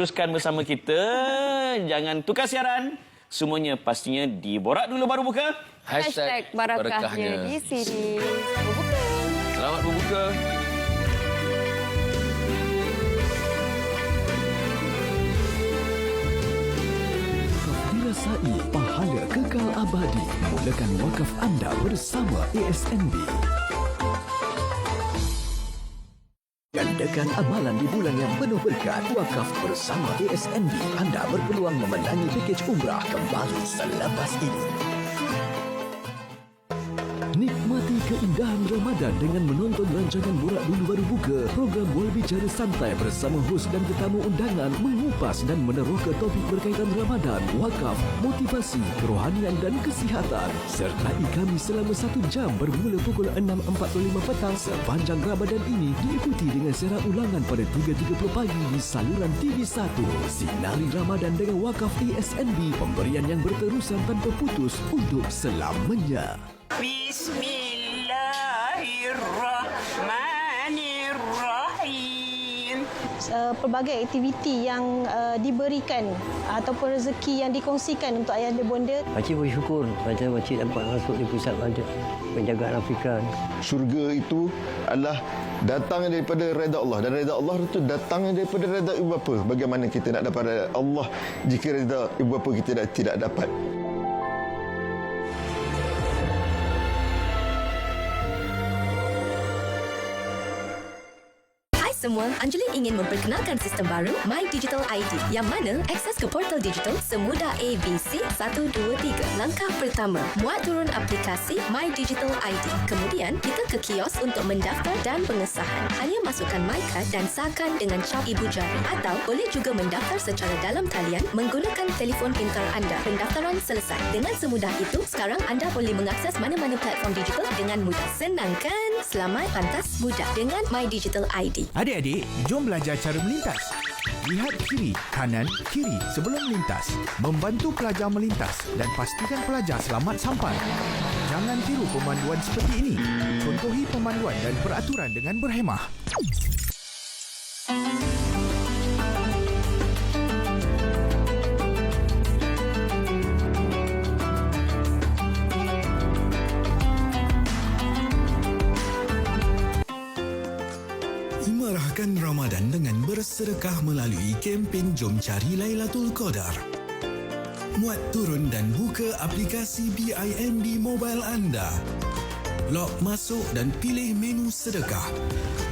teruskan bersama kita. Jangan tukar siaran. Semuanya pastinya di Borak Dulu Baru Buka. Hashtag barakahnya di sini. Berbuka. Selamat berbuka. Dirasai pahala kekal abadi. Mulakan wakaf anda bersama ASNB. Gandakan amalan di bulan yang penuh berkat. Wakaf bersama ASNB. Anda berpeluang memenangi pakej umrah kembali selepas ini. Keindahan Ramadan dengan menonton rancangan Borak Dulu Baru Buka. Program Bola Bicara Santai bersama hos dan tetamu undangan mengupas dan meneroka topik berkaitan Ramadan, wakaf, motivasi, kerohanian dan kesihatan. Sertai kami selama satu jam bermula pukul 6.45 petang sepanjang Ramadan ini diikuti dengan siaran ulangan pada 3.30 pagi di saluran TV1. Sinari Ramadan dengan wakaf ESNB, pemberian yang berterusan tanpa putus untuk selamanya. Bismillahirrahmanirrahim. Uh, pelbagai aktiviti yang uh, diberikan ataupun rezeki yang dikongsikan untuk ayah dan bonda. Pakcik bersyukur macam pakcik dapat masuk di pusat pada penjagaan Afrika. syurga itu adalah datang daripada reda Allah dan reda Allah itu datang daripada reda ibu bapa. Bagaimana kita nak dapat reda Allah jika reda ibu bapa kita tidak dapat? Semua, Anjali ingin memperkenalkan sistem baru My Digital ID yang mana akses ke portal digital semudah ABC 123. Langkah pertama, muat turun aplikasi My Digital ID. Kemudian, kita ke kios untuk mendaftar dan pengesahan. Hanya masukkan MyCard dan sahkan dengan cap ibu jari atau boleh juga mendaftar secara dalam talian menggunakan telefon pintar anda. Pendaftaran selesai. Dengan semudah itu, sekarang anda boleh mengakses mana-mana platform digital dengan mudah. Senang kan? Selamat pantas mudah dengan My Digital ID. Adik-adik, jom belajar cara melintas. Lihat kiri, kanan, kiri sebelum melintas. Membantu pelajar melintas dan pastikan pelajar selamat sampai. Jangan tiru pemanduan seperti ini. Contohi pemanduan dan peraturan dengan berhemah. Ramadan dengan bersedekah melalui kempen Jom Cari Lailatul Qadar. Muat turun dan buka aplikasi BIMB mobile anda. Log masuk dan pilih menu sedekah.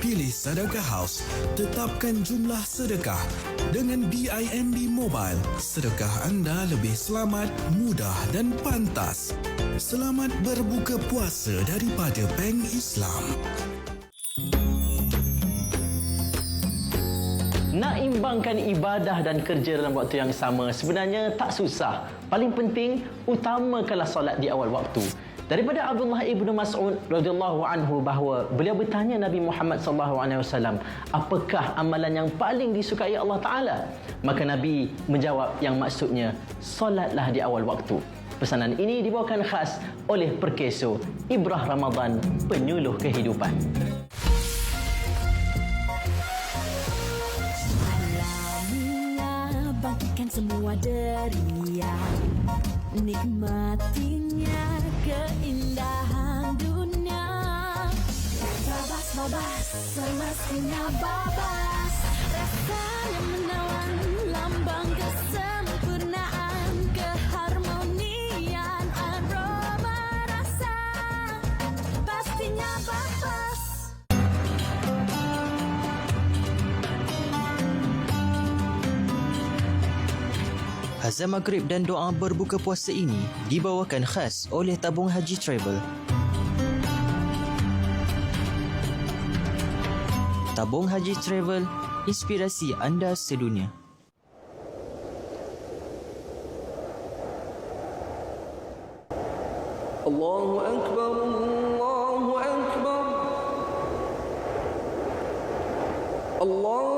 Pilih Sedekah House. Tetapkan jumlah sedekah. Dengan BIMB Mobile, sedekah anda lebih selamat, mudah dan pantas. Selamat berbuka puasa daripada Bank Islam. Nak imbangkan ibadah dan kerja dalam waktu yang sama sebenarnya tak susah. Paling penting utamakanlah solat di awal waktu. Daripada Abdullah ibnu Mas'ud radhiyallahu anhu bahawa beliau bertanya Nabi Muhammad sallallahu alaihi wasallam, "Apakah amalan yang paling disukai Allah Taala?" Maka Nabi menjawab yang maksudnya, "Solatlah di awal waktu." Pesanan ini dibawakan khas oleh Perkeso Ibrah Ramadan Penyuluh Kehidupan. Bangkitkan semua deria Nikmatinya keindahan dunia. Babas, babas, semestinya babas. Rasanya menawan Azan maghrib dan doa berbuka puasa ini dibawakan khas oleh Tabung Haji Travel. Tabung Haji Travel, inspirasi anda sedunia. Allahu Akbar, Allahu Akbar. Allahu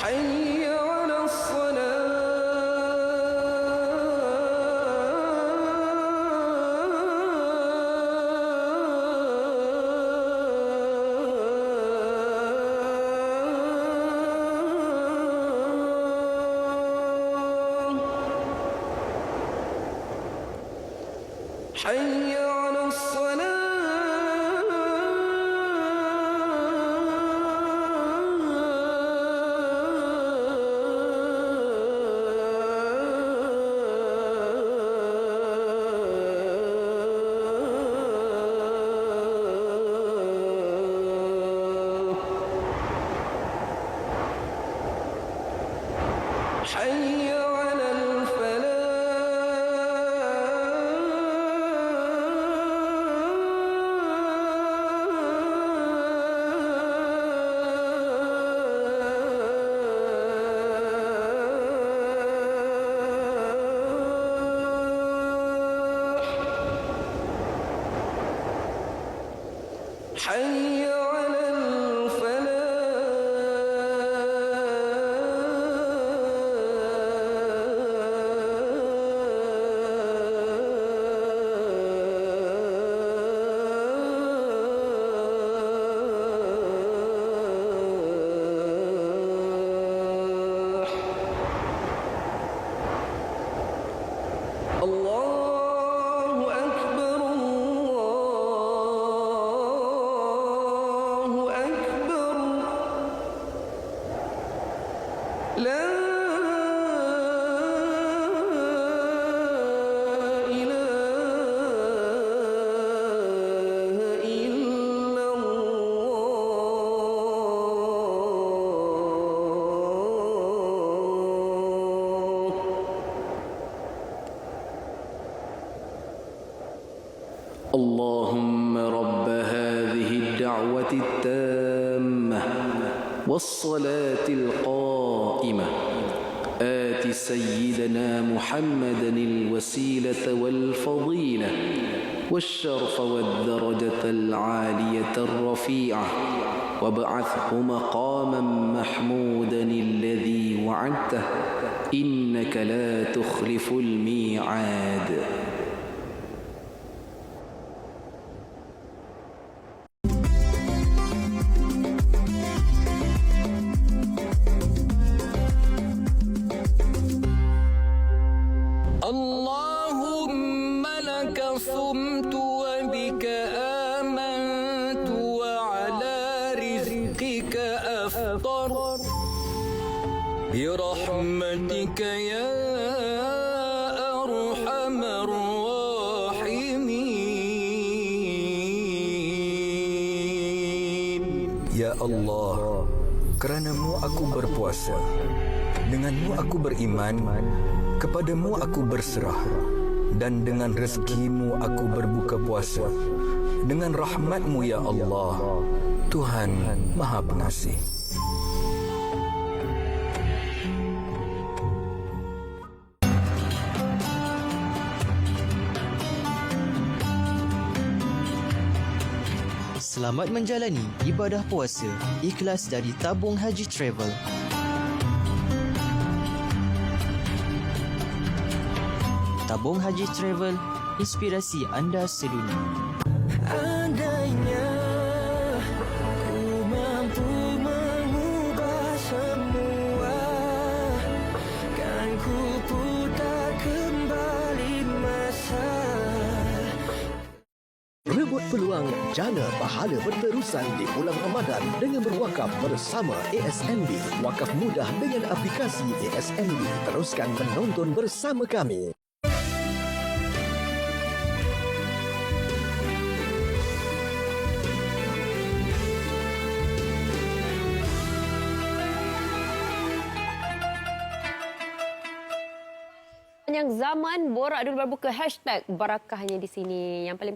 حي على الصلاة؟ حي الفلاح اللهم رب هذه الدعوة التامة والصلاة القائمة. آت سيدنا محمدا الوسيلة والفضيلة والشرف والدرجة العالية الرفيعة. وابعثه مقاما محمودا الذي وعدته. إنك لا تخلف الميعاد. أفطر برحمتك يا أرحم الراحمين Ya Allah, keranamu aku berpuasa. Denganmu aku beriman, kepadamu aku berserah. Dan dengan rezekimu aku berbuka puasa. Dengan rahmatmu ya Allah, Tuhan Maha Pengasih. Selamat menjalani ibadah puasa ikhlas dari Tabung Haji Travel. Tabung Haji Travel, inspirasi anda sedunia. Andainya peluang jana pahala berterusan di bulan Ramadan dengan berwakaf bersama ASNB. Wakaf mudah dengan aplikasi ASNB. Teruskan menonton bersama kami. Sepanjang zaman, borak dulu berbuka hashtag barakahnya di sini. Yang paling